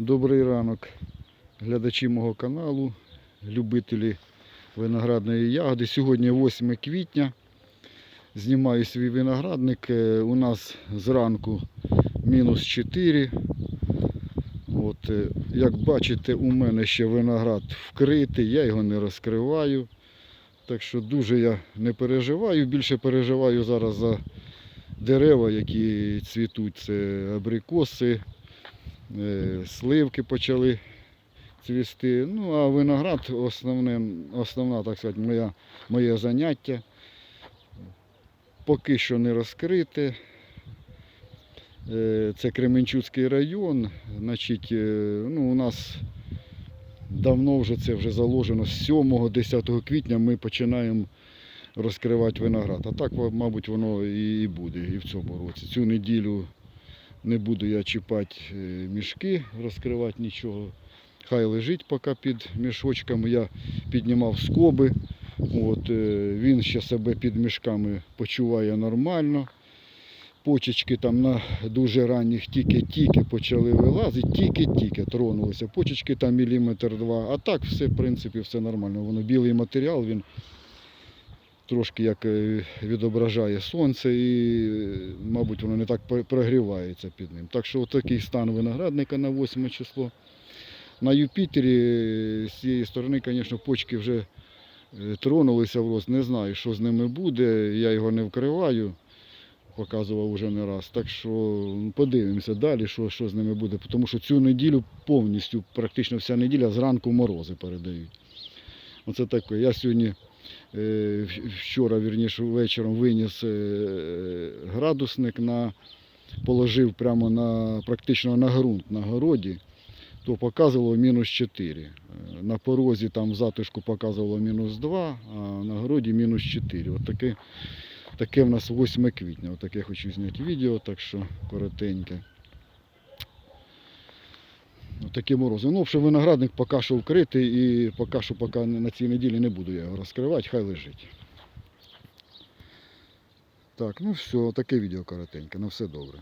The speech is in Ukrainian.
Добрий ранок, глядачі мого каналу, любителі виноградної ягоди. Сьогодні 8 квітня. Знімаю свій виноградник. Е, У нас зранку мінус 4. От, е, як бачите, у мене ще виноград вкритий, я його не розкриваю. Так що дуже я не переживаю. Більше переживаю зараз за дерева, які цвітуть. Це абрикоси, сливки почали цвісти. Ну, а виноград основне, основна, так сказати, моя, моє заняття. Поки що не розкрите. Е, Це Кременчуцький район. Значить, е, ну, у нас давно вже це вже заложено. З 7-10 квітня ми починаємо розкривати виноград. А так, мабуть, воно і буде і в цьому році. Цю неділю не буду я чіпати е, мішки, розкривати нічого. Хай лежить поки під мішочками. Я піднімав скоби. От, е, він ще себе під мішками почуває нормально. Почечки там на дуже ранніх тільки-тільки почали вилазити, тільки-тільки тронулися. Почечки там міліметр два. А так все, в принципі, все нормально. Воно білий матеріал, він трошки як е, відображає сонце і, мабуть, воно не так прогрівається під ним. Так що такий стан виноградника на 8 число. На Юпітері е, з цієї сторони, звісно, почки вже е, тронулися в рост. Не знаю, що з ними буде. Я його не вкриваю. Показував уже не раз. Так що подивимося далі, що, що з ними буде. Тому що цю неділю повністю, практично вся неділя, зранку морози передають. Оце таке. Я сьогодні вчора, вірніше, вечором виніс е, градусник на положив прямо на практично на ґрунт на городі, то показувало мінус 4. Е, На порозі там в затишку показувало мінус 2, а на городі мінус 4. От таке, таке в нас 8 квітня. От таке хочу зняти відео, так що коротеньке. Такі морози. Ну, що виноградник поки що вкритий і поки що поки на цій неділі не буду я його розкривати, хай лежить. Так, ну все, таке відео коротеньке. На все добре.